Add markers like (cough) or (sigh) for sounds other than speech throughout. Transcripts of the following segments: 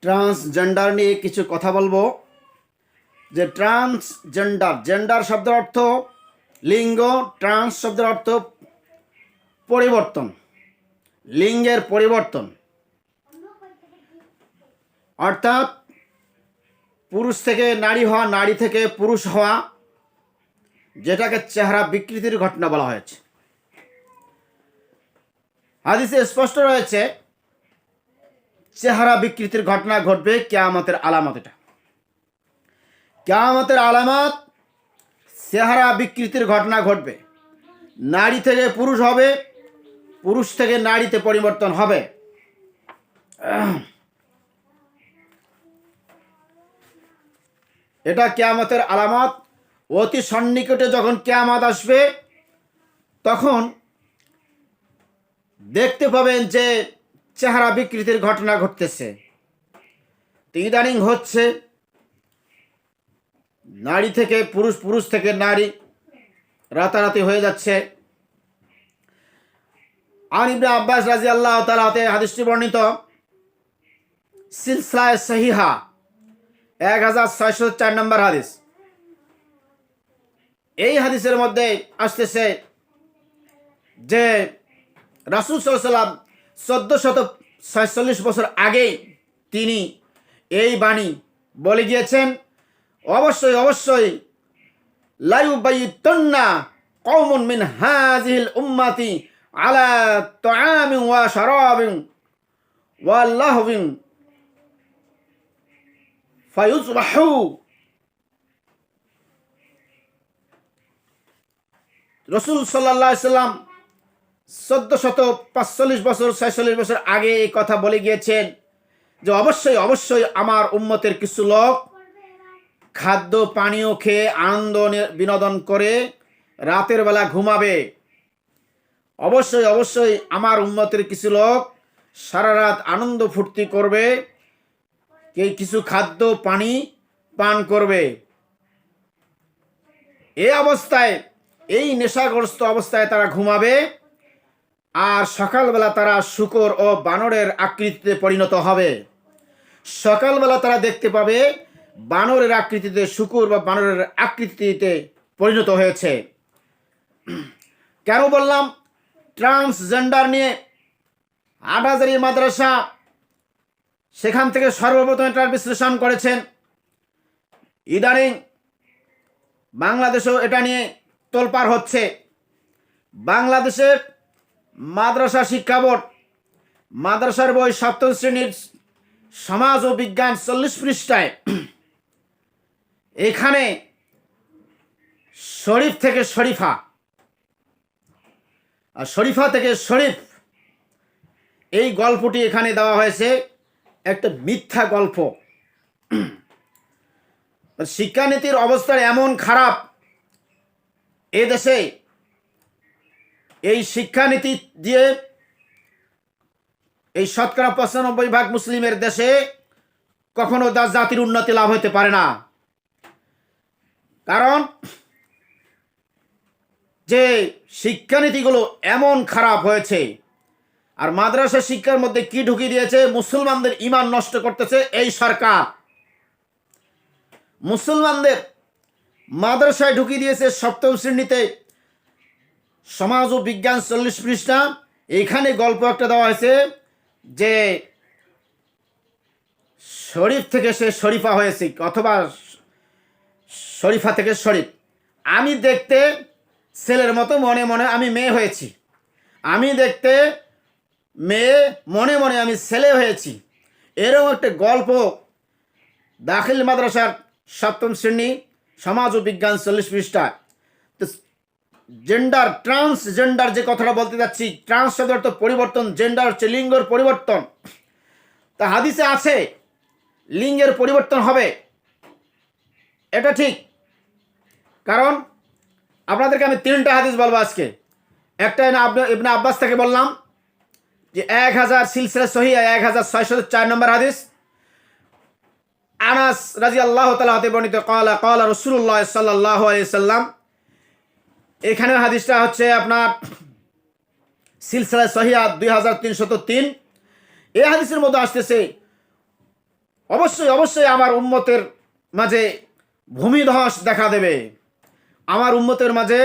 Transgender নিয়ে কিছু কথা বলব। যে ট্রান্সজেন্ডার জেন্ডার শব্দের অর্থ লিঙ্গ ট্রান্স শব্দের অর্থ পরিবর্তন। লিঙ্গের পরিবর্তন। অর্থাৎ পুরুষ থেকে নারী হওয়া, নারী থেকে পুরুষ হওয়া, যেটাকে চেহারা বিকৃতির ঘটনা বলা হয়েছে। হাদিসে স্পষ্ট রয়েছে চেহারা বিকৃতির ঘটনা ঘটবে কেয়ামতের আলামত এটা। কেয়ামতের আলামত চেহারা বিকৃতির ঘটনা ঘটবে। নারী থেকে পুরুষ হবে, পুরুষ থেকে নারীতে পরিবর্তন হবে। এটা কেয়ামতের আলামত। অতি সন্নিকটে যখন কেয়ামত আসবে, তখন দেখতে পাবেন যে চেহারা বিকৃতির ঘটনা ঘটতেছে। ইদানিং হচ্ছে, নারী থেকে পুরুষ পুরুষ থেকে নারী রাতারাতি হয়ে যাচ্ছে। আর আব্বাস রাজি আল্লাহ তালাতে হাদিসটি বর্ণিত, সিলসিলায় সহিহা, এক হাজার ছয়শো চার নম্বর হাদিস। এই হাদিসের মধ্যে আসতেছে যে রাসুল সাল্লাম চোদ্দ শত ছয়চল্লিশ বছর আগেই তিনি এই বাণী বলে গিয়েছেন, অবশ্যই অবশ্যই লাইউবাইতন্না কওমুন মিন হাজিহিল উম্মাতি আলা তাআমিন ওয়া শারাবিন ওয়া লাহবিন ফায়ুজবাহু রসুল সাল্লাহ সাল্লাম চোদ্দ শত পাঁচচল্লিশ বছর, ছয়চল্লিশ বছর আগে এই কথা বলে গিয়েছেন যে অবশ্যই অবশ্যই আমার উম্মতের কিছু লোক খাদ্য, পানীয় খেয়ে আনন্দ বিনোদন করে রাতের বেলা ঘুমাবে। অবশ্যই অবশ্যই আমার উম্মতের কিছু লোক সারা রাত আনন্দ ফুর্তি করবে, কে কিছু খাদ্য, পানি পান করবে। এই অবস্থায়, এই নেশাগ্রস্ত অবস্থায় তারা ঘুমাবে। আর সকালবেলা তারা শুকর ও বানরের আকৃতিতে পরিণত হবে। সকালবেলা তারা দেখতে পাবে বানরের আকৃতিতে শুকুর বা বানরের আকৃতিতে পরিণত হয়েছে। কেন বললাম? ট্রান্সজেন্ডার নিয়ে আটহাজারি মাদ্রাসা সেখান থেকে সর্বপ্রথম এটার বিশ্লেষণ করেছেন। ইদানিং বাংলাদেশেও এটা নিয়ে তোলপার হচ্ছে। বাংলাদেশের মাদ্রাসা শিক্ষা বোর্ড, মাদ্রাসার বই সপ্তম শ্রেণির সমাজ ও বিজ্ঞান চল্লিশ পৃষ্ঠায়। এখানে শরীফ থেকে শরীফা, আর শরীফা থেকে শরীফ। এই গল্পটি এখানে দেওয়া হয়েছে, একটা মিথ্যা গল্প। শিক্ষানীতির অবস্থা এমন খারাপ, এ দেশে এই শিক্ষানীতি দিয়ে এই শতকরা পঁচানব্বই ভাগ মুসলিমের দেশে কখনো দাস জাতির উন্নতি লাভ হতে পারে না। কারণ যে শিক্ষানীতিগুলো এমন খারাপ হয়েছে, আর মাদ্রাসা শিক্ষার মধ্যে কি ঢুকিয়ে দিয়েছে, মুসলমানদের ইমান নষ্ট করতেছে এই সরকার। মুসলমানদের মাদ্রাসায় ঢুকিয়ে দিয়েছে সপ্তম শ্রেণীতে সমাজ ও বিজ্ঞান চল্লিশ পৃষ্ঠা। এখানে গল্প একটা দেওয়া হয়েছে যে শরীফ থেকে সে শরীফা হয়েছে, অথবা শরীফা থেকে শরীফ। আমি দেখতে ছেলের মতো মনে মনে আমি মেয়ে হয়েছি। আমি দেখতে মেয়ে মনে মনে আমি ছেলে হয়েছি। এরকম একটা গল্প দাখিল মাদ্রাসার সপ্তম শ্রেণি সমাজ ও বিজ্ঞান চল্লিশ পৃষ্ঠা জেন্ডার ট্রান্সজেন্ডার যে কথাটা বলতে যাচ্ছি ট্রান্স শব্দ অর্থ পরিবর্তন জেন্ডার হচ্ছে লিঙ্গর পরিবর্তন। তা হাদিসে আছে, লিঙ্গের পরিবর্তন হবে। এটা ঠিক। কারণ আপনাদেরকে আমি তিনটা হাদিস বলব আজকে। একটা ইবনে আব্বাস থেকে বললাম যে এক হাজার সিলসিলা সহি এক হাজার ছয়শো চার নম্বর হাদিস। আনাস রাজি আল্লাহ তালা হতে বর্ণিত, কলা কলা রসুল্লাহ সাল্লাহ সাল্লাম এখানে হাদিসটা হচ্ছে আপনার সিলসিলা সহিয়া দুই হাজার তিনশত তিন। এই হাদিসের মধ্যে আসতেছে, অবশ্যই অবশ্যই আমার উম্মতের মাঝে ভূমিধস দেখা দেবে। আমার উম্মতের মাঝে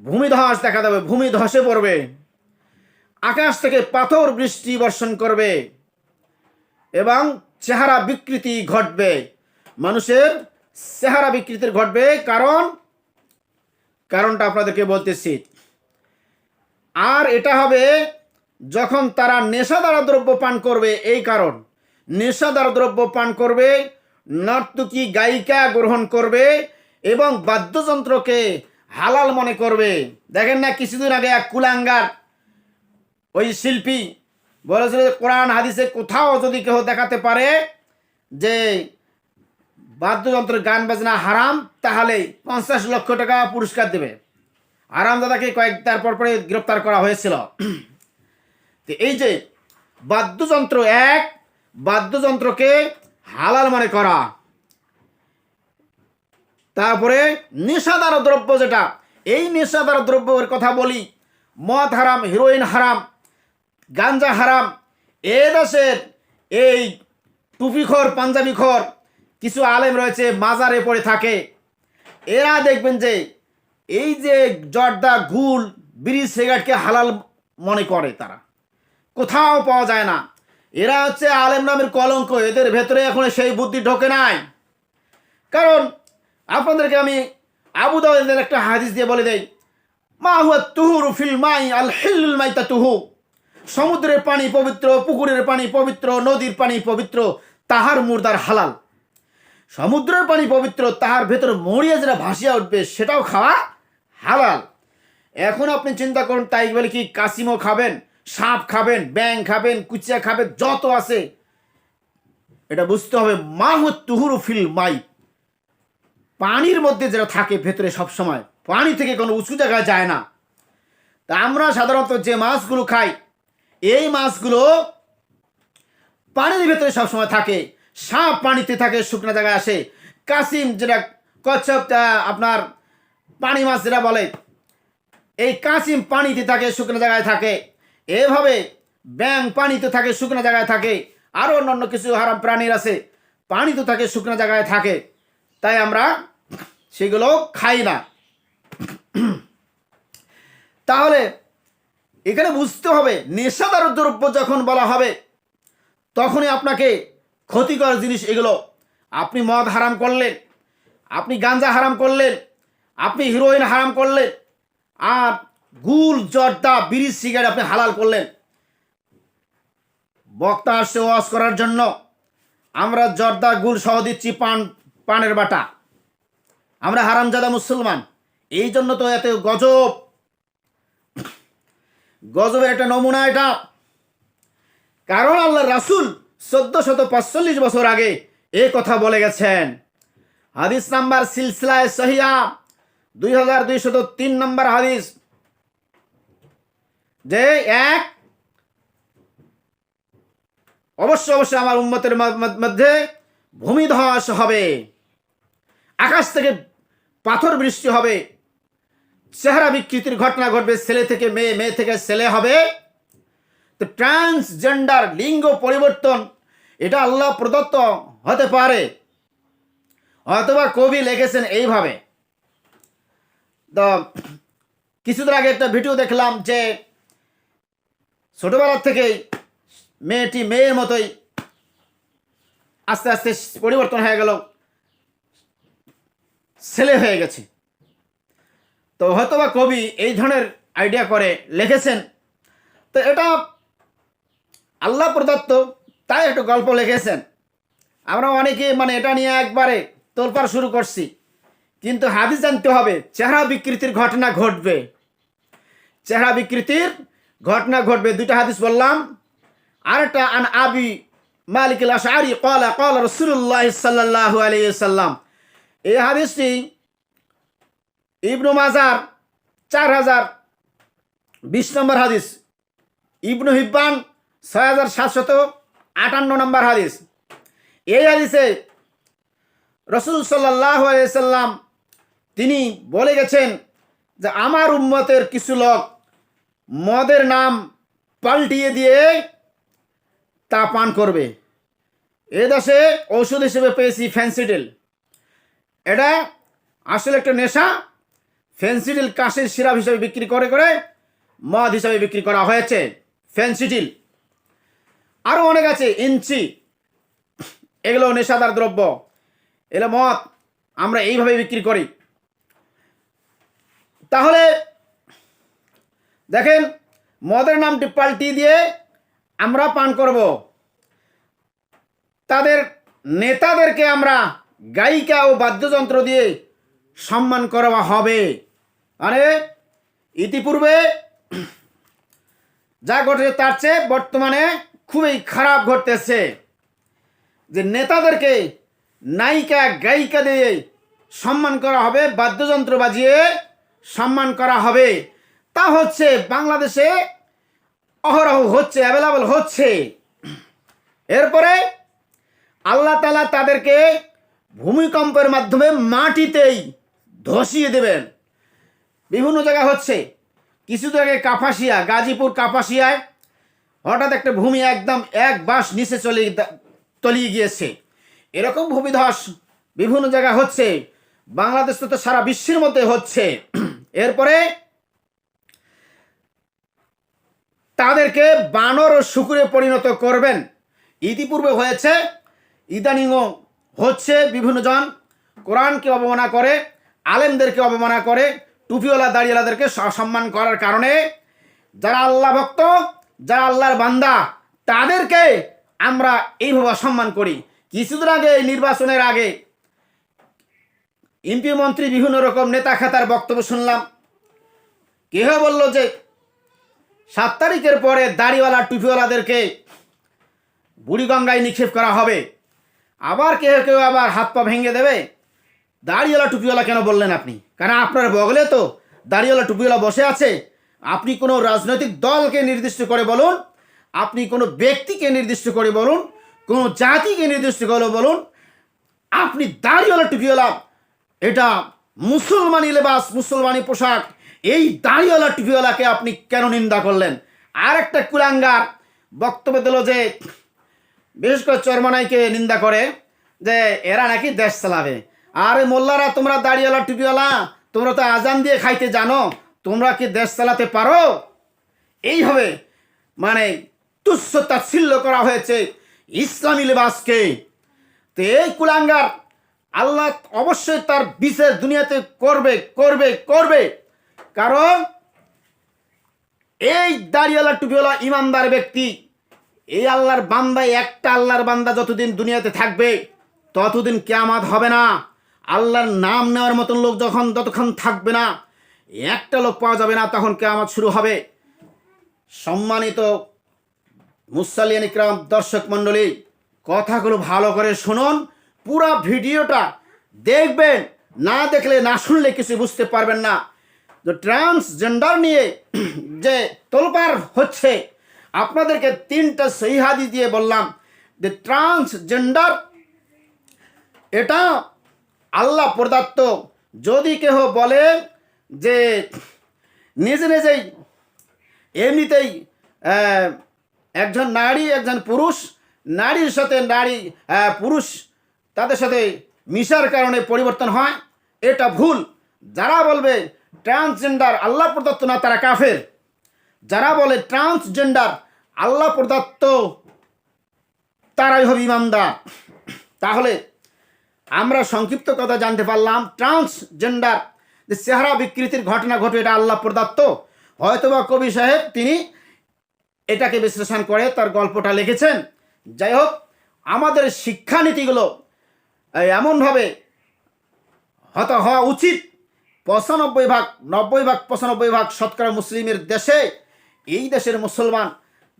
ভূমিধস দেখা দেবে ভূমি ধসে পড়বে। আকাশ থেকে পাথর বৃষ্টি বর্ষণ করবে এবং চেহারা বিকৃতি ঘটবে। মানুষের চেহারা বিকৃতির ঘটবে, কারণ কারণটা আপনাদেরকে বলতেছি। আর এটা হবে যখন তারা নেশাদার দ্রব্য পান করবে, এই কারণ। নেশাদার দ্রব্য পান করবে, নর্তকী গায়িকা গ্রহণ করবে এবং বাদ্যযন্ত্রকে হালাল মনে করবে। দেখেন না, কিছুদিন আগে এক কুলাঙ্গার, ওই শিল্পী বলেছিল কোরআন, হাদিসে কোথাও যদি কেউ দেখাতে পারে যে বাদ্যযন্ত্রের গান বাজনা হারাম, তাহলে পঞ্চাশ লক্ষ টাকা পুরস্কার দেবে। আরামদাদাকে কয়েক তারপর পরে গ্রেপ্তার করা হয়েছিল। তো এই যে বাদ্যযন্ত্র এক, বাদ্যযন্ত্রকে হালাল মনে করা। তারপরে নেশাদার দ্রব্য যেটা, এই নেশাদার দ্রব্যের কথা বলি, মদ হারাম হিরোইন হারাম, গাঞ্জা হারাম, এ দেশের এই টুপিখর পাঞ্জাবিখর কিছু আলেম রয়েছে, মাজারে পড়ে থাকে। এরা দেখবেন যে এই যে জর্দা গুল বিড়ি, সিগারেটকে হালাল মনে করে তারা। কোথাও পাওয়া যায় না। এরা হচ্ছে আলেম নামের কলঙ্ক, এদের ভেতরে এখন সেই বুদ্ধি ঢোকে নাই। কারণ আপনাদেরকে আমি আবু দাউদের একটা হাদিস দিয়ে বলে দেই, মা হুয়া তুহুর ফিল মাই, আল হিল মাইতা তুহু সমুদ্রের পানি পবিত্র, পুকুরের পানি পবিত্র, নদীর পানি পবিত্র, তাহার মুর্দার হালাল। সমুদ্রের পানি পবিত্র, তাহার ভেতরে মরিয়া যেটা ভাসিয়া উঠবে, সেটাও খাওয়া হালাল। এখন আপনি চিন্তা করুন, তাই বলে কি কাসিমও খাবেন, সাপ খাবেন ব্যাং খাবেন, কুচিয়া খাবেন, যত আছে। এটা বুঝতে হবে মা তুহুরু ফিল মাই। পানির মধ্যে যেটা থাকে ভেতরে সব সময় পানি থেকে কোনো উঁচু জায়গায় যায় না। তা আমরা সাধারণত যে মাছগুলো খাই, এই মাছগুলো পানির ভেতরে সবসময় থাকে। সাপ পানিতে থাকে, শুকনো জায়গায় আসে। কাসিম যেটা কচ্ছপ আপনার পানি মাছ যেটা বলে, এই কাসিম পানিতে থাকে, শুকনো জায়গায় থাকে। এভাবে ব্যাং পানিতে থাকে, শুকনো জায়গায় থাকে। আরও অন্যান্য কিছু হারাম প্রাণীর আছে, পানিতে থাকে, শুকনো জায়গায় থাকে। তাই আমরা সেগুলো খাই না। তাহলে এখানে বুঝতে হবে, নেশাদার দ্রব্য যখন বলা হবে, তখনই আপনাকে ক্ষতিকর জিনিস এগুলো। আপনি মদ হারাম করলেন, আপনি গাঞ্জা হারাম করলেন, আপনি হিরোইন হারাম করলেন, আর গুল, জর্দা, বিড়ি সিগারেট আপনি হালাল করলেন। বক্তা আসছে ওয়াজ করার জন্য। আমরা জর্দা, গুল সহ দিচ্ছি পান, পানের বাটা। আমরা হারামজাদা মুসলমান। এই জন্য তো এত গজব। গজবের একটা নমুনা এটা। কারণ আল্লাহ রাসুল চোদ্দ শত পাঁচচল্লিশ বছর আগে এ কথা বলে গেছেন। হাদিস নাম্বার সিলসিলায় সহিয়া দুই হাজার দুইশত তিন নম্বর হাদিস। যে এক, অবশ্য অবশ্য আমার ম- মধ্যে ভূমিধস হবে। আকাশ থেকে পাথর বৃষ্টি হবে। চেহারা বিকৃতির ঘটনা ঘটবে, ছেলে থেকে মেয়ে মেয়ে থেকে ছেলে হবে। তো ট্রান্সজেন্ডার লিঙ্গ পরিবর্তন এটা আল্লাহ প্রদত্ত হতে পারে। অথবা কবি লিখেছেন এইভাবে। তো কিছুদিন আগে একটা ভিডিও দেখলাম যে ছোটবেলার থেকেই মেয়েটি মেয়ের মতোই আস্তে আস্তে পরিবর্তন হয়ে গেল, ছেলে হয়ে গেছে। তো হয়তোবা কবি এই ধরনের আইডিয়া করে লিখেছেন। তো এটা আল্লাহ প্রদত্ত তাই একটু গল্প লিখেছেন। আমরা অনেকে মানে এটা নিয়ে একবারে তোলপাড় শুরু করছি। কিন্তু হাদিস জানতে হবে, চেহারা বিকৃতির ঘটনা ঘটবে। চেহারা বিকৃতির ঘটনা ঘটবে, দুইটা হাদিস বললাম। আরেকটা, আন আবি মালিক আল আশআরি ক্বালা ক্বালা রাসূলুল্লাহ সাল্লাল্লাহু আলাইহি সাল্লাম এই হাদিসটি ইবনু মাজার চার হাজার বিশ নম্বর হাদিস। ইবনু হিব্বান ছয় হাজার সাতশত আটান্ন নম্বর হাদিস। এই হাদিসে রসুল সাল্লাহ সাল্লাম তিনি বলে গেছেন যে, আমার উম্মতের কিছু লোক মদের নাম পাল্টিয়ে দিয়ে তা পান করবে। এ দেশে ঔষধ হিসেবে পেয়েছি ফ্যান্সিডিল এটা আসলে একটা নেশা। ফেন্সিডিল কাশির সিরাপ হিসেবে বিক্রি করে করে মদ হিসাবে বিক্রি করা হয়েছে। ফেন্সিডিল আরও অনেক আছে, ইঞ্চি। এগুলো নেশাদার দ্রব্য। এগুলো মদ, আমরা এইভাবে বিক্রি করি। তাহলে, দেখেন, মদের নামটি পাল্টি দিয়ে আমরা পান করব। তাদের নেতাদেরকে আমরা গায়িকা ও বাদ্যযন্ত্র দিয়ে সম্মান করা হবে। মানে ইতিপূর্বে যা ঘটেছে তার চেয়ে বর্তমানে খুবই খারাপ ঘটতেছে যে নেতাদেরকে নায়িকা, গায়িকা দিয়ে সম্মান করা হবে, বাদ্যযন্ত্র বাজিয়ে সম্মান করা হবে। তা হচ্ছে বাংলাদেশে অহরহ হচ্ছে অ্যাভেলেবল হচ্ছে। এরপরে আল্লাহ তালা তাদেরকে ভূমিকম্পের মাধ্যমে মাটিতেই ধসিয়ে দেবেন। বিভিন্ন জায়গায় হচ্ছে, কিছু জায়গায় কাপাসিয়া, গাজীপুর কাপাসিয়ায় হঠাৎ একটা ভূমি একদম এক বাঁশ নিচে চলে তলিয়ে গিয়েছে। এরকম ভূমিধস বিভিন্ন জায়গায় হচ্ছে। বাংলাদেশ তো সারা বিশ্বের মধ্যে হচ্ছে। (clears throat) এরপরে তাদেরকে বানর ও শুকুরে পরিণত করবেন। ইতিপূর্বে হয়েছে, ইদানিংও হচ্ছে বিভিন্ন জন কোরআনকে অবমাননা করে, আলেমদেরকে অবমাননা করে, টুপিওয়ালা দাড়িওয়ালাদেরকে স- সম্মান করার কারণে যারা আল্লাহ ভক্ত যারা আল্লাহর বান্দা, তাদেরকে আমরা এইভাবে সম্মান করি। কিছুদিন আগে নির্বাচনের আগে এমপি মন্ত্রী বিভিন্ন রকম নেতা খাতার বক্তব্য শুনলাম। কেহ বলল যে, সাত তারিখের পরে দাড়িওয়ালা টুপিওয়ালাদেরকে বুড়িগঙ্গায় নিক্ষেপ করা হবে। আবার কেউ কেউ আবার হাত পা ভেঙে দেবে? দাড়িওয়ালা টুপিওয়ালা কেন বললেন আপনি? কারণ আপনার বগলে তো দাড়িওয়ালা টুপিওয়ালা বসে আছে। আপনি কোনো রাজনৈতিক দলকে নির্দিষ্ট করে বলুন, আপনি কোনো ব্যক্তিকে নির্দিষ্ট করে বলুন, কোনো জাতিকে নির্দিষ্ট করে বলুন, আপনি দাড়িওয়ালা, টুপিওয়ালা, এটা মুসলমানি লেবাস, মুসলমানি পোশাক, এই দাড়িওয়ালা, টুপিওয়ালাকে আপনি কেন নিন্দা করলেন? আর একটা কুলাঙ্গার বক্তব্য দিল যে, বিশেষ করে চরমনাইকে নিন্দা করে যে, এরা নাকি দেশ চালাবে। আরে মোল্লারা, তোমরা দাড়িওয়ালা, টুপিওয়ালা, তোমরা তো আজান দিয়ে খাইতে জানো। তোমরা কি দেশ চালাতে পারো? এইভাবে মানে তুচ্ছ তাচ্ছিল্য করা হয়েছে ইসলামী লেবাসকে। তো এই কুলাঙ্গার আল্লাহ অবশ্যই তার বিশেষ দুনিয়াতে করবে করবে করবে। কারণ এই দাড়িওয়ালা, টুপিওয়ালা ইমানদার ব্যক্তি, এই আল্লাহর বান্দা একটা আল্লাহর বান্দা যতদিন দুনিয়াতে থাকবে, ততদিন কেয়ামাত হবে না। আল্লাহর নাম নেওয়ার মতন লোক যখন ততক্ষণ থাকবে না একটা লোক পাওয়া যাবে না, তখন কেয়ামাত শুরু হবে। সম্মানিত মুসালিয়ান ইকরাম দর্শক মণ্ডলী, কথাগুলো ভালো করে শুনুন, পুরো ভিডিওটা দেখবেন, না দেখলে, না শুনলে কিছু বুঝতে পারবেন না। তো ট্রান্সজেন্ডার নিয়ে (clears throat) যে তোলপার হচ্ছে, আপনাদেরকে তিনটা সহিহাদি দিয়ে বললাম, যে ট্রান্সজেন্ডার এটা আল্লাহ প্রদত্ত। যদি কেহ বলে যে নিজে নিজেই এমনিতেই একজন নারী, একজন পুরুষ, নারীর সাথে নারী পুরুষ তাদের সাথে মিশার কারণে পরিবর্তন হয়, এটা ভুল। যারা বলবে ট্রান্সজেন্ডার আল্লাহ প্রদত্ত না, তারা কাফের। যারা বলে ট্রান্সজেন্ডার আল্লাহ প্রদত্ত, তারাই হবে ইমানদার। তাহলে আমরা সংক্ষিপ্ত কথা জানতে পারলাম ট্রান্সজেন্ডার যে চেহারা বিকৃতির ঘটনা ঘটে, এটা আল্লাহ প্রদত্ত। হয়তোবা কবি সাহেব তিনি এটাকে বিশ্লেষণ করে তার গল্পটা লিখেছেন। যাই হোক, আমাদের শিক্ষানীতিগুলো এমনভাবে হত হওয়া উচিত। পঁচানব্বই ভাগ, নব্বই ভাগ, পঁচানব্বই ভাগ শতকরা মুসলিমের দেশে এই দেশের মুসলমান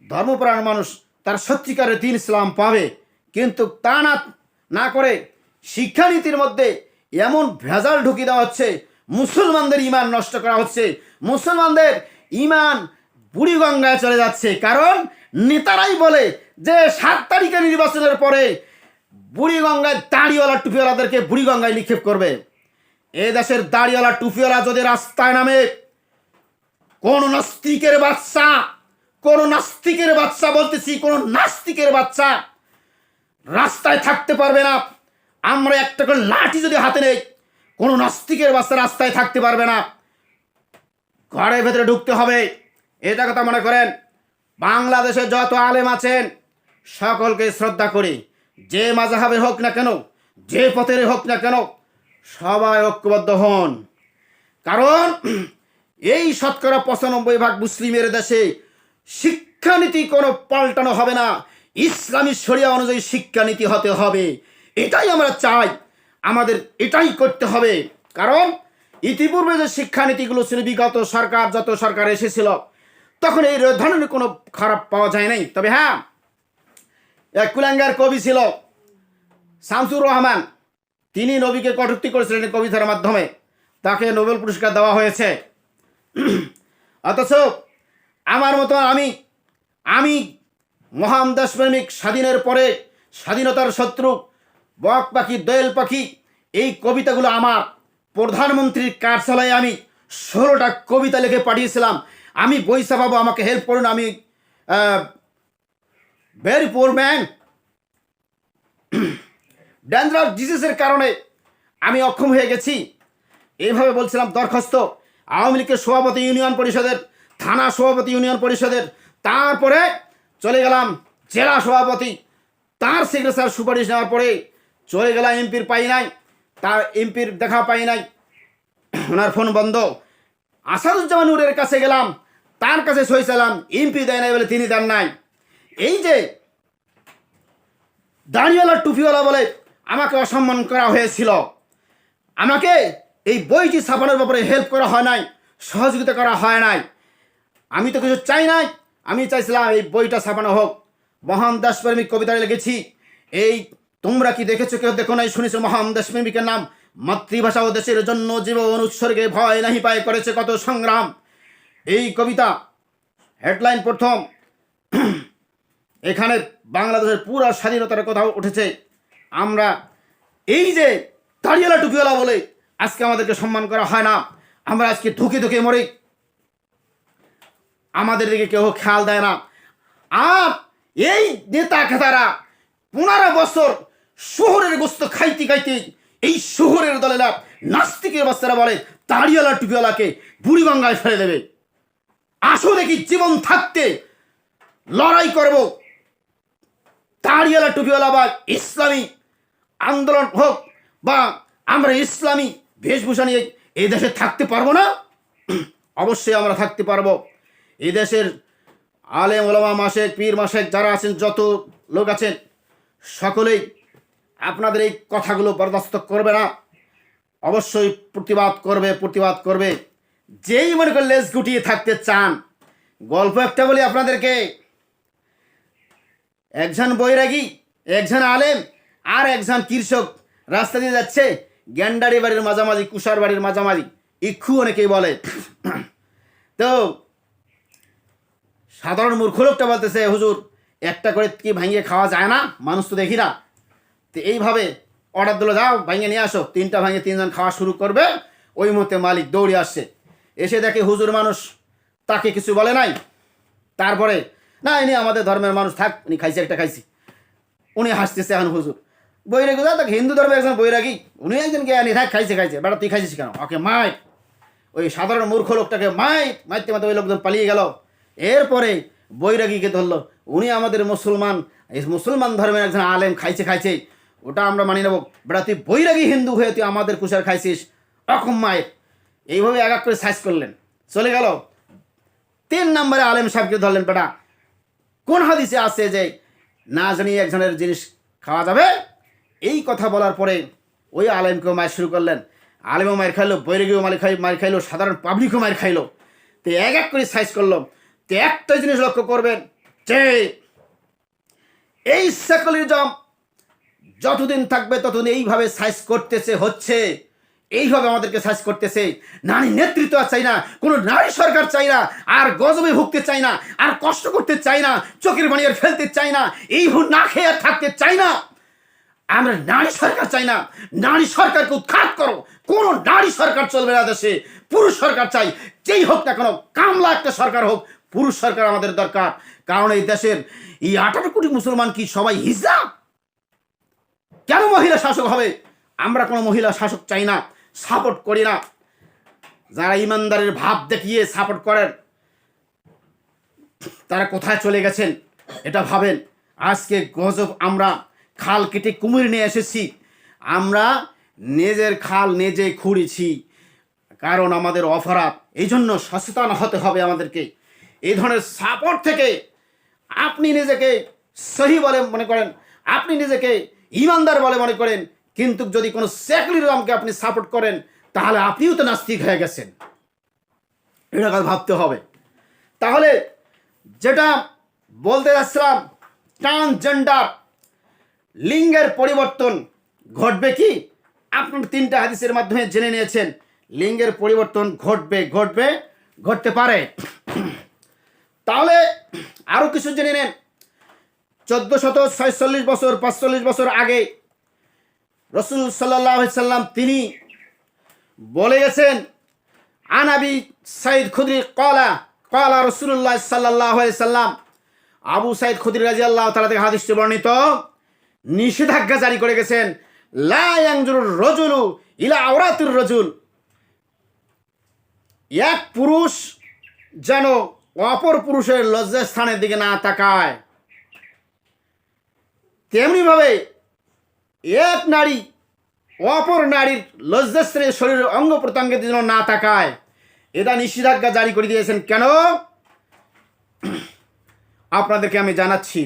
ধর্মপ্রাণ মানুষ তার সত্যিকারের দিন ইসলাম পাবে। কিন্তু তা না না করে শিক্ষানীতির মধ্যে এমন ভেজাল ঢুকিয়ে দেওয়া হচ্ছে মুসলমানদের ইমান নষ্ট করা হচ্ছে। মুসলমানদের ইমান বুড়িগঙ্গায় চলে যাচ্ছে। কারণ নেতারাই বলে যে সাত তারিখের নির্বাচনের পরে বুড়িগঙ্গায় দাড়িওয়ালা টুপিওয়ালাদেরকে বুড়িগঙ্গায় নিক্ষেপ করবে। এ দেশের দাড়িওয়ালা টুপিওয়ালা যদি রাস্তায় নামে, কোন নাস্তিকের বাচ্চা, কোন নাস্তিকের বাচ্চা বলতেছি, কোন নাস্তিকের বাচ্চা রাস্তায় থাকতে পারবে না। আমরা একটা করে লাঠি যদি হাতে নেই কোনো নাস্তিকের বাচ্চা রাস্তায় থাকতে পারবে না। ঘরের ভেতরে ঢুকতে হবে। এটা কথা মনে করেন, বাংলাদেশে যত আলেম আছেন, সকলকে শ্রদ্ধা করি। যে মাজাহাবের হোক না কেন, যে পথের হোক না কেন, সবাই ঐক্যবদ্ধ হন। কারণ, এই শতকরা পঁচানব্বই ভাগ মুসলিমের দেশে শিক্ষানীতি কোনো পাল্টানো হবে না। ইসলামী শরিয়া অনুযায়ী শিক্ষানীতি হতে হবে। এটাই আমরা চাই। আমাদের এটাই করতে হবে। কারণ ইতিপূর্বে যে শিক্ষানীতিগুলো ছিল, বিগত সরকার, যত সরকার এসেছিল, তখন এই ধরনের কোনো খারাপ পাওয়া যায় নাই। তবে হ্যাঁ এক কুলাঙ্গার কবি ছিল, শামসুর রহমান। তিনি নবীকে কটূক্তি করেছিলেন কবিতার মাধ্যমে। তাকে নোবেল পুরস্কার দেওয়া হয়েছে। অথচ আমার মতো আমি আমি মহান দেশপ্রেমিক স্বাধীনের পরে স্বাধীনতার শত্রু বক পাখি, দোয়েল পাখি, এই কবিতাগুলো আমার প্রধানমন্ত্রীর কার্যালয়ে আমি ষোলোটা কবিতা লিখে পাঠিয়েছিলাম। আমি বৈশা বাবু আমাকে হেল্প করুন, আমি ভেরি পোর ম্যান ড্যান্ড্রাফ ডিজিজের কারণে আমি অক্ষম হয়ে গেছি। এইভাবে বলছিলাম, দরখাস্ত আওয়ামী লীগের সভাপতি ইউনিয়ন পরিষদের, থানা সভাপতি ইউনিয়ন পরিষদের, তারপরে চলে গেলাম জেলা সভাপতি, তার সিগনেচার সুপারিশ নেওয়ার পরে চলে গেলাম এমপির পাই নাই, তার এমপির দেখা পাই নাই। ওনার ফোন বন্ধ। আসাদুজ্জামান নুরের কাছে গেলাম, তার কাছে সই চালাম, এমপি দেয় নাই বলে তিনি দেন নাই। এই যে দাঁড়িয়েলা টুপিওয়ালা বলে আমাকে অসম্মান করা হয়েছিল। আমাকে এই বইটি ছাপানোর ব্যাপারে হেল্প করা হয় নাই, সহযোগিতা করা হয় নাই। আমি তো কিছু চাই নাই, আমি চাইছিলাম এই বইটা ছাপানো হোক। মহান দেশপ্রেমিক কবিতা লিখেছি, এই তোমরা কি দেখেছ? কেউ দেখো নাই? শুনেছো? মহান দেশপ্রেমিকের নাম। মাতৃভাষা ও দেশের জন্য জীবন উৎসর্গে ভয় নাহি পায়, করেছে কত সংগ্রাম। এই কবিতা হেডলাইন প্রথম। এখানে বাংলাদেশের পুরো স্বাধীনতার কথা উঠেছে। আমরা এই যে দাঁড়িয়েলা টুপিওয়ালা বলে আজকে আমাদেরকে সম্মান করা হয় না। আমরা আজকে ধুকে ধুকে মরি। আমাদের দিকে কেউ খেয়াল দেয় না। আর এই নেতা খেতারা পনেরো বছর শহরের গোস্ত খাইতে খাইতে এই শহরের দলেরা নাস্তিকের বাচ্চারা বলে দাঁড়িয়েলা টুপিওয়ালাকে বুড়িগঙ্গায় ফেলে দেবে। আসো দেখি জীবন থাকতে লড়াই করব। দাঁড়িয়েলা টুপিওয়ালা বা ইসলামী আন্দোলন হোক বা আমরা ইসলামী বেশভূষা নিয়ে এই দেশে থাকতে পারব না, অবশ্যই আমরা থাকতে পারব। এই দেশের আলেম ওলামা মাসেক, পীর মাসেক যারা আছেন, যত লোক আছেন, সকলেই আপনাদের এই কথাগুলো বরদাস্ত করবে না। অবশ্যই প্রতিবাদ করবে প্রতিবাদ করবে। যেই মনে করে লেজ গুটিয়ে থাকতে চান, গল্প একটা বলি আপনাদেরকে। একজন বৈরাগী, একজন আলেম আর একজন কৃষক রাস্তা দিয়ে যাচ্ছে গ্যান্ডারি বাড়ির মাঝামাঝি, কুষার বাড়ির মাঝামাঝি, ইক্ষু অনেকেই বলে। তো সাধারণ মূর্খ লোকটা বলতেছে, হুজুর, একটা করে কি ভাঙিয়ে খাওয়া যায় না? মানুষ তো দেখি না। তো এইভাবে অর্ডার দিল, যাও, ভাঙিয়ে নিয়ে আসো। তিনটা ভাঙে তিনজন খাওয়া শুরু করবে। ওই মতে মালিক দৌড়ে আসছে। এসে দেখে হুজুর মানুষ তাকে কিছু বলে নাই। তারপরে, না ইনি আমাদের ধর্মের মানুষ থাক, উনি খাইছে একটা খাইছি। উনি হাসতেছে এখন হুজুর। বৈরাগী তাকে হিন্দু ধর্মের একজন বৈরাগী? উনি একজন জ্ঞানী, থাক, খাইছে খাইছে। বেটা, তুই খাইছিস কেন? ওকে মাই ওই সাধারণ মূর্খ লোকটাকে মাই মাইতে মাতে ওই লোকজন পালিয়ে গেল। এরপরে বৈরাগীকে ধরলো, উনি আমাদের মুসলমান, এই মুসলমান ধর্মের একজন আলেম, খাইছে খাইছে। ওটা আমরা মানি নেব। বেটা, তুই বৈরাগী হিন্দু হয়ে তুই আমাদের কুষার খাইছিস। রকম মায়ের। এইভাবে এক এক করে সাইজ করলেন। চলে গেল। তিন নম্বরে আলেম সাহেবকে ধরলেন, বেটা। কোন হাদিসে আছে যে না জানিয়ে একজনের জিনিস খাওয়া যাবে? এই কথা বলার পরে ওই আলেমকেও মায়ের শুরু করলেন। আলেমও মায়ের খাইলো, বৈরাগীও মালিক মায়ের খাইলো, সাধারণ পাবলিকও মায়ের খাইলো। তো এক এক করে সাইজ করল। তো একটা জিনিস লক্ষ্য করবেন যে এই সেকুলারিজম যতদিন থাকবে ততদিন এইভাবে সাইজ করতেছে, হচ্ছে। এইভাবে আমাদেরকে সাইজ করতেছে। নারী নেতৃত্ব আর চাই না, কোনো নারী সরকার চাই না, আর গজবে ভুগতে চাই না, আর কষ্ট করতে চাই না, চোখের বানিয়ে ফেলতে চাই না, এই না খেয়ে থাকতে চাই না। আমরা নারী সরকার চাই না, নারী সরকারকে উৎখাত করো। কোনো নারী সরকার চলবে না দেশে, পুরুষ সরকার চাই। যেই হোক না কেন, কামলা একটা সরকার হোক, পুরুষ সরকার আমাদের দরকার। কারণ এই দেশের এই আঠারো কোটি মুসলমান কি সবাই হিজাব কেন মহিলা শাসক হবে? আমরা কোনো মহিলা শাসক চাই না সাপোর্ট করি না। যারা ইমানদারের ভাব দেখিয়ে সাপোর্ট করেন, তারা কোথায় চলে গেছেন এটা ভাবেন। আজকে গজব আমরা, খাল কেটে কুমির নিয়ে এসেছি। আমরা নিজের খাল নিজে খুঁড়েছি, কারণ আমাদের অপরাধ। এই জন্য সচেতন হতে হবে আমাদেরকে। এই ধরনের সাপোর্ট থেকে আপনি নিজেকে সহি বলে মনে করেন। আপনি নিজেকে ইমানদার বলে মনে করেন, কিন্তু যদি কোনো সেকুলার রামকে আপনি সাপোর্ট করেন, তাহলে আপনিও তো নাস্তিক হয়ে গেছেন। এটা কথা ভাবতে হবে। তাহলে যেটা বলতে যাচ্ছিলাম ট্রান্সজেন্ডার লিঙ্গের পরিবর্তন ঘটবে কি? আপনার তিনটা হাদিসের মাধ্যমে জেনে নিয়েছেন, লিঙ্গের পরিবর্তন ঘটবে ঘটবে, ঘটতে পারে। তাহলে আরও কিছু জেনে নেন। চোদ্দ শত ছয়চল্লিশ বছর, পাঁচচল্লিশ বছর আগে রসুল সাল্লাহ সাল্লাম তিনি বলে গেছেন আনাবি সাইদ খুদ্রি কলা কলা রসুল্লাহ সাল্লাহ সাল্লাম। আবু সাইদ খুদ্রি রাজি আল্লাহ তালা থেকে হাদিসটি বর্ণিত, নিষেধাজ্ঞা জারি করে গেছেন লায়াংজুর রজুলু ইলা আওরাতুর রজুল। এক পুরুষ যেন অপর পুরুষের লজ্জাস্থানের দিকে না তাকায়। তেমনিভাবে এক নারী অপর নারীর লজ্জাস্থানের শরীরের অঙ্গ প্রত্যঙ্গের জন্য না তাকায়, এটা নিষেধাজ্ঞা জারি করে দিয়েছেন কেন? আপনাদেরকে আমি জানাচ্ছি।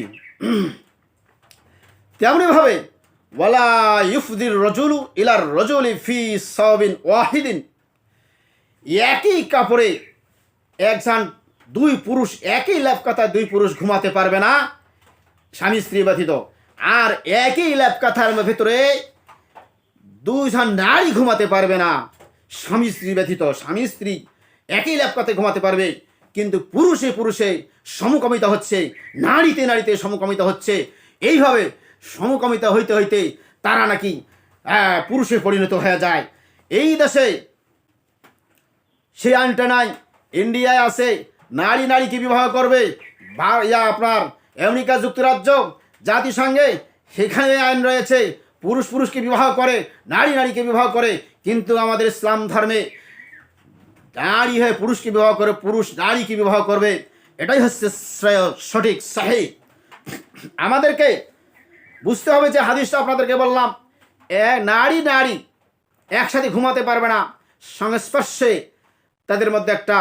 তেমনিভাবে, ওয়ালা ইউফদির রজুলু ইলার রজুলি ফি সবিন ওয়াহিদিন। একই কাপড়ে একজন দুই পুরুষ, একই ল্যাপকাথায় দুই পুরুষ ঘুমাতে পারবে না, স্বামী স্ত্রী ব্যথিত আর একই ল্যাপকাথার ভিতরে দুইজন নারী ঘুমাতে পারবে না। স্বামী স্ত্রী ব্যথিত স্বামী স্ত্রী একই ল্যাপকাতে ঘুমাতে পারবে, কিন্তু পুরুষে পুরুষে সমকামিতা হচ্ছে, নারীতে নারীতে সমকামিতা হচ্ছে। এইভাবে সমকামিতা হইতে হইতে তারা নাকি পুরুষে পরিণত হয়ে যায়। এই দেশে সেই আইনটা নাই, ইন্ডিয়ায় আছে, নারী নারীকে বিবাহ করবে, বা ইয়া আপনার আমেরিকা যুক্তরাজ্য জাতিসংঘে সেখানে আইন রয়েছে, পুরুষ পুরুষকে বিবাহ করে, নারী নারীকে বিবাহ করে, কিন্তু আমাদের ইসলাম ধর্মে নারী হয়ে পুরুষকে বিবাহ করে, পুরুষ নারীকে বিবাহ করবে, এটাই হচ্ছে সঠিক, সাহি। আমাদেরকে বুঝতে হবে যে হাদিসটা আপনাদেরকে বললাম নারী নারী একসাথে ঘুমাতে পারবে না, সংস্পর্শে তাদের মধ্যে একটা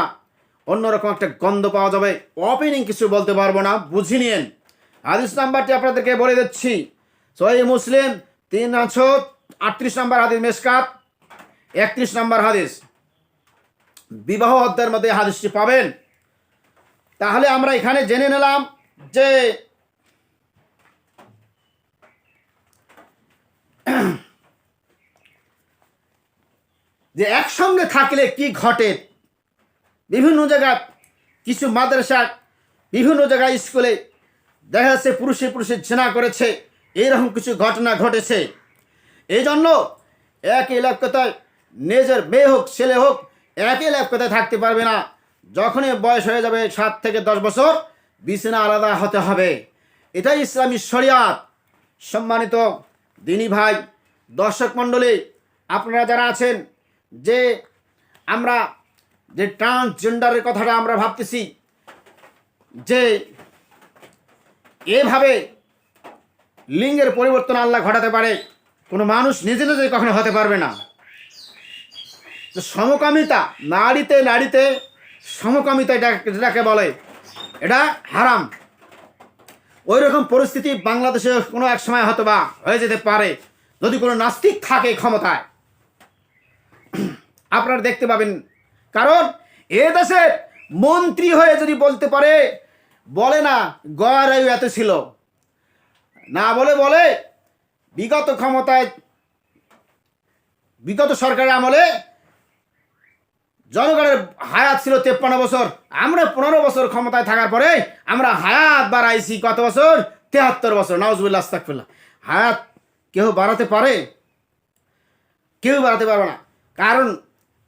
অন্যরকম একটা গন্ধ পাওয়া যাবে। অপিনিং কিছু বলতে পারব না, বুঝি নিয়েন। হাদিস নাম্বারটি আপনাদেরকে বলে দিচ্ছি। সহি মুসলিম, তিন আছো আটত্রিশ নাম্বার হাদিস মেসকাত একত্রিশ নাম্বার হাদিস। বিবাহ অধ্যায়ের মধ্যে হাদিসটি পাবেন। তাহলে আমরা এখানে জেনে নিলাম যে যে একসঙ্গে থাকলে কি ঘটে? বিভিন্ন জায়গায় কিছু মাদ্রাসা বিভিন্ন জায়গায় স্কুলে দেখা যাচ্ছে পুরুষে পুরুষে জেনা করেছে। এইরকম কিছু ঘটনা ঘটেছে। এই জন্য এক এলাকায় নিজের মেয়ে হোক, ছেলে হোক, একই এলাকায় থাকতে পারবে না। যখনই বয়স হয়ে যাবে সাত থেকে দশ বছর, বিছানা আলাদা হতে হবে। এটাই ইসলামী শরিয়াত। সম্মানিত দিনী ভাই, দর্শক মণ্ডলী, আপনারা যারা আছেন, যে আমরা যে ট্রান্সজেন্ডারের কথাটা আমরা ভাবতেছি, যে এভাবে লিঙ্গের পরিবর্তন আল্লাহ ঘটাতে পারে, কোনো মানুষ নিজে নিজে কখনো হতে পারবে না। সমকামিতা, নারীতে নারীতে সমকামিতা এটা যেটাকে বলে, এটা হারাম। ওই রকম পরিস্থিতি বাংলাদেশে কোনো এক সময় হয়তো বা হয়ে যেতে পারে, যদি কোনো নাস্তিক থাকে ক্ষমতায়। আপনারা দেখতে পাবেন, কারণ এ দেশের মন্ত্রী হয়ে যদি বলতে পারে বলে না গয়ারায়ু এত ছিল। না বলে বলে বিগত ক্ষমতায়, বিগত সরকারের আমলে জনগণের হায়াত ছিল তেপ্পান্ন বছর। আমরা পনেরো বছর ক্ষমতায় থাকার পরে আমরা হায়াত বাড়াইছি কত বছর? তেহাত্তর বছর। নওয়াজবুল্লাহ আস্তাকফুল্লাহ হায়াত কেউ বাড়াতে পারে? কেউ বাড়াতে পারবে না। কারণ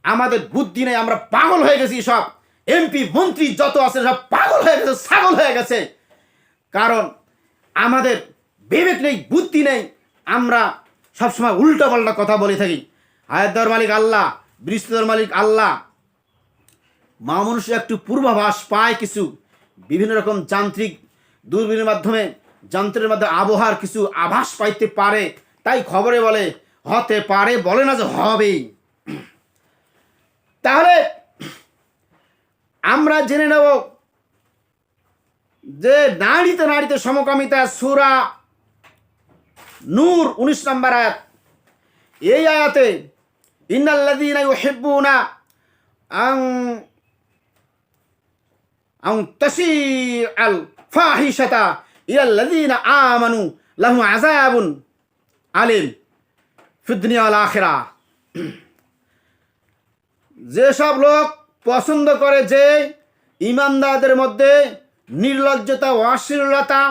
আমাদের বুদ্ধি নেই, আমরা পাগল হয়ে গেছি সব। এমপি, মন্ত্রী যত আছে সব পাগল হয়ে গেছে, ছাগল হয়ে গেছে। কারণ আমাদের বিবেক নেই, বুদ্ধি নেই, আমরা সবসময় উল্টো পাল্টা কথা বলে থাকি। হায়াত দেওয়ার মালিক আল্লাহ বৃষ্টি দেওয়ার মালিক আল্লাহ। মা মানুষ একটু পূর্বাভাস পায় কিছু, বিভিন্ন রকম যান্ত্রিক দূরবীনের মাধ্যমে, যন্ত্রের মাধ্যমে আবহাওয়ার কিছু আভাস পাইতে পারে, তাই খবরে বলে, হতে পারে, বলে না যে হবেই। তাহলে আমরা জেনে নেব যে নারীতে নারীতে সমকামিতা সুরা নূর উনিশ নম্বর আয়াত। এই আয়াতে আন আন তাশিআল ফাহিশাতা ইলাল্লাযীনা আমানু লাহুম আযাবুন আলিম ফিদ দুনিয়া ওয়াল আখিরাহ। (clears throat) যেসব লোক পছন্দ করে যে ইমানদারদের মধ্যে নির্লজ্জতা ও অশ্লীলতা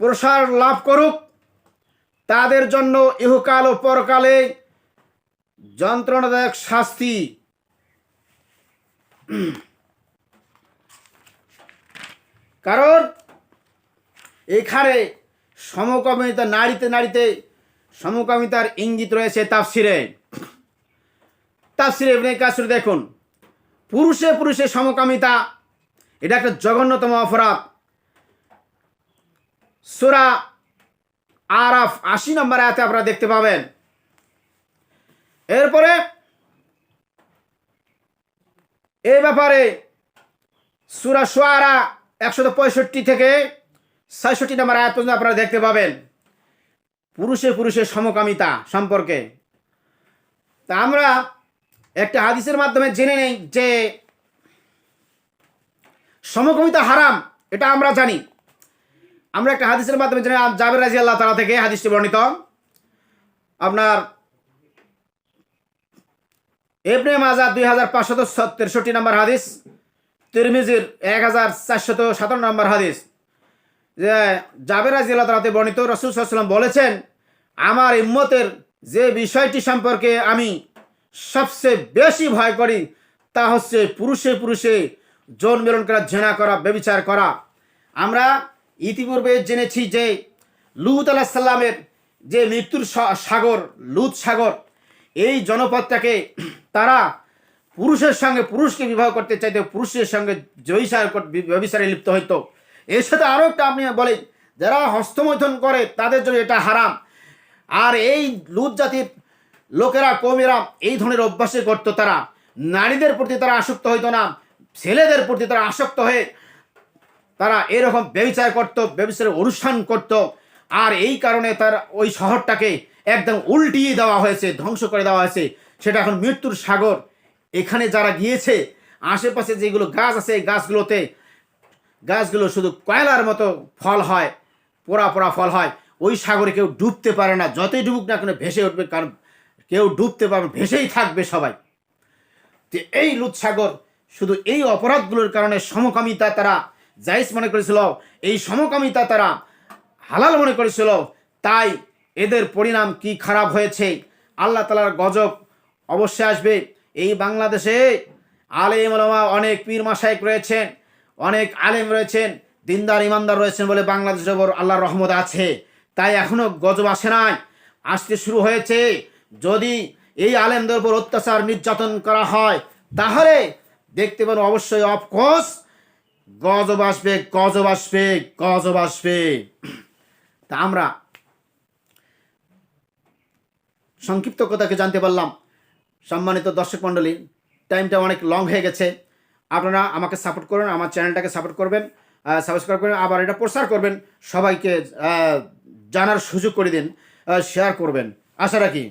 প্রসার লাভ করুক, তাদের জন্য ইহকাল ও পরকালে যন্ত্রণাদায়ক শাস্তি। কারণ এখানে সমকামিতা নারীতে নারীতে সমকামিতার ইঙ্গিত রয়েছে তাফসিরে। তাফসিরে কাসির দেখুন। পুরুষে পুরুষে সমকামিতা। এটা একটা জঘন্যতম অপরাধ। সুরা আরাফ আশি নম্বর আয়াতে আপনারা দেখতে পাবেন। এরপরে এই ব্যাপারে সুরা সোয়ারা একশত পঁয়ষট্টি থেকে ছয়ষট্টি নম্বর আয়াত পর্যন্ত আপনারা দেখতে পাবেন। পুরুষে পুরুষে সমকামিতা সম্পর্কে। তা আমরা একটা হাদিসের মাধ্যমে জেনে নেই যে সমকমিতা হারাম, এটা আমরা জানি। আমরা একটা হাদিসের মাধ্যমে জেনে জাবের রাজি আল্লাহ তালা থেকে হাদিসটি বর্ণিত। আপনার এবনে মাজা দুই হাজার পাঁচশত তেষট্টি নম্বর হাদিস, তিরমিজির এক হাজার চারশত সাতান্ন নম্বর হাদিস, যে জাবের রাজি আল্লাহ তালাতে বর্ণিত, রসুল সাল্লাম বলেছেন, আমার ইম্মতের যে বিষয়টি সম্পর্কে আমি সবচেয়ে বেশি ভয় করি তা হচ্ছে পুরুষে পুরুষে যৌন মিলন করা জেনা করা, ব্যবিচার করা। আমরা ইতিপূর্বে জেনেছি যে লুত আলাহ সাল্লামের যে মৃত্যুর সাগর, লুত সাগর, এই জনপদটাকে তারা পুরুষের সঙ্গে পুরুষকে বিবাহ করতে চাইতে, পুরুষের সঙ্গে জয়সার ব্যবিচারে লিপ্ত হইতো। এর সাথে আরও একটা আপনি বলেন, যারা হস্তমৈথন করে তাদের জন্য এটা হারাম। আর এই লুত জাতির লোকেরা, কমেরা, এই ধরনের অভ্যাসে করতো তারা। নারীদের প্রতি তারা আসক্ত হইতো না, ছেলেদের প্রতি তারা আসক্ত হয়ে তারা এরকম ব্যবচার করত, ব্যবচারের অনুষ্ঠান করত। আর এই কারণে তার ওই শহরটাকে একদম উল্টিয়ে দেওয়া হয়েছে, ধ্বংস করে দেওয়া হয়েছে। সেটা এখন মৃত্যুর সাগর। এখানে যারা গিয়েছে, আশেপাশে যেগুলো গাছ আছে, গাছগুলোতে, গাছগুলো শুধু কয়লার মতো ফল হয়, পোড়া পোড়া ফল হয়, ওই সাগরে কেউ ডুবতে পারে না। যতই ডুবুক না কেন, ভেসে উঠবে, কারণ কেউ ডুবতে পারবে, ভেসেই থাকবে সবাই। যে এই লুৎসাগর, শুধু এই অপরাধগুলোর কারণে সমকামিতা তারা জাইজ মনে করেছিল, এই সমকামিতা তারা হালাল মনে করেছিল, তাই এদের পরিণাম কি খারাপ হয়েছে, আল্লাহ তালার গজব অবশ্যই আসবে। এই বাংলাদেশে আলেম ওলামা অনেক পীর মাসাইক রয়েছেন, অনেক আলেম রয়েছেন, দিনদার, ইমানদার রয়েছেন বলে বাংলাদেশের ওপর আল্লাহর রহমত আছে। তাই এখনও গজব আসে নাই। আসতে শুরু হয়েছে। যদি এই আলেমদের উপর অত্যাচার নির্যাতন করা হয়, তাহলে দেখতে পাবেন অবশ্যই অফকোর্স গজব আসবে গজব আসবে গজব আসবে। তা আমরা সংক্ষিপ্ত কথাকে জানতে পারলাম। সম্মানিত দর্শক মণ্ডলী, টাইমটা অনেক লং হয়ে গেছে। আপনারা আমাকে সাপোর্ট করবেন, আমার চ্যানেলটাকে সাপোর্ট করবেন সাবস্ক্রাইব করবেন, আবার এটা প্রচার করবেন, সবাইকে জানার সুযোগ করে দিন শেয়ার করবেন। আশা রাখি